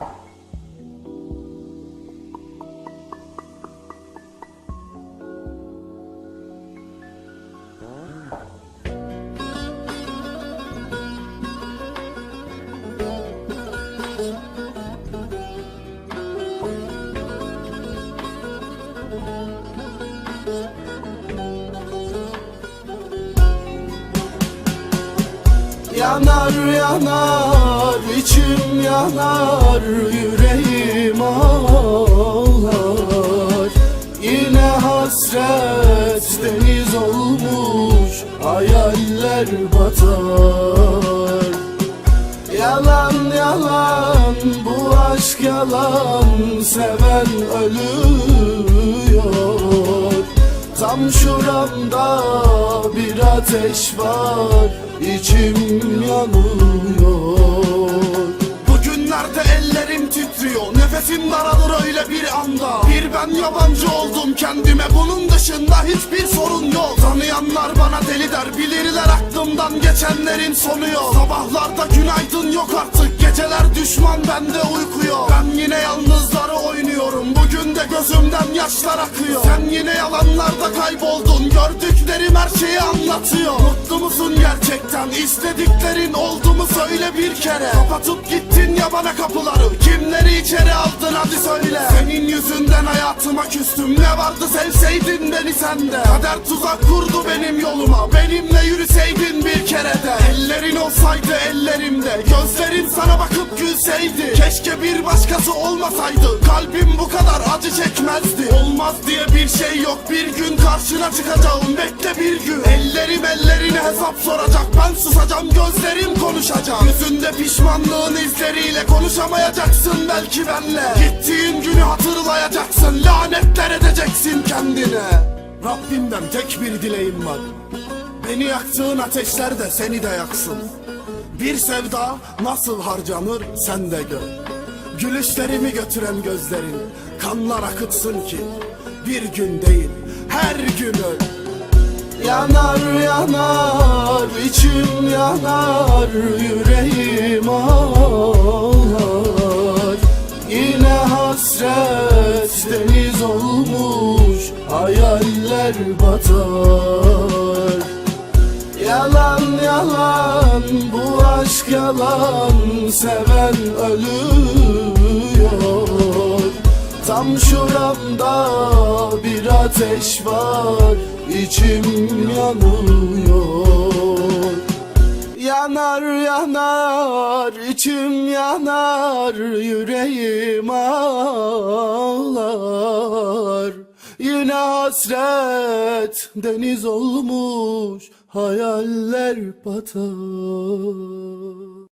you. Yanar yanar içim yanar yüreğim ağlar. Yine hasret deniz olmuş hayaller batar. Yalan yalan bu aşk yalan seven ölüyor. Tam şuramda ateş var içim yanıyor. Bugünlerde ellerim titriyor Nefesim daralır öyle bir anda. Bir ben yabancı oldum kendime Bunun dışında hiçbir sorun yok. Tanıyanlar bana deli der Bilirler aklımdan geçenlerin sonu yok. Sabahlarda günaydın yok artık Geceler düşman bende uyku yok. Ben yine yalnızları oynuyorum. Bugün de gözümden yaşlar akıyor. Sen yine yalanlarda kayboldun. Gördüklerim her şeyi anlatıyor. Mutlu musun gerçekten? İstediklerin oldu mu? Söyle bir kere. Kapatıp gittin ya bana kapıları. Kimleri içeri aldın? Hadi söyle. Senin yüzünden hayatıma küstüm. Ne vardı? Sevseydin beni sende Kader tuzak kurdu benim yoluma. Benimle yürüseydin olsaydı ellerimde Gözlerin sana bakıp gülseydi. Keşke bir başkası olmasaydı Kalbim bu kadar acı çekmezdi. Olmaz diye bir şey yok Bir gün karşına çıkacağım bekle bir gün. Ellerim ellerine hesap soracak Ben susacağım gözlerim konuşacak. Yüzünde pişmanlığın izleriyle Konuşamayacaksın belki benle. Gittiğin günü hatırlayacaksın Lanetler edeceksin kendine. Rabbimden tek bir dileğim var Beni yaktığın ateşler de seni de yaksın. Bir sevda nasıl harcanır sen de gör. Gülüşlerimi götüren gözlerin Kanlar akıtsın ki Bir gün değil her gün öl. Yanar yanar içim yanar yüreğim ağlar. Yine hasret deniz olmuş hayaller batar Yalan bu aşk yalan seven ölüyor. Tam şuramda bir ateş var içim yanıyor. Yanar yanar içim yanar yüreğim ağlar Yine hasret deniz olmuş hayaller batar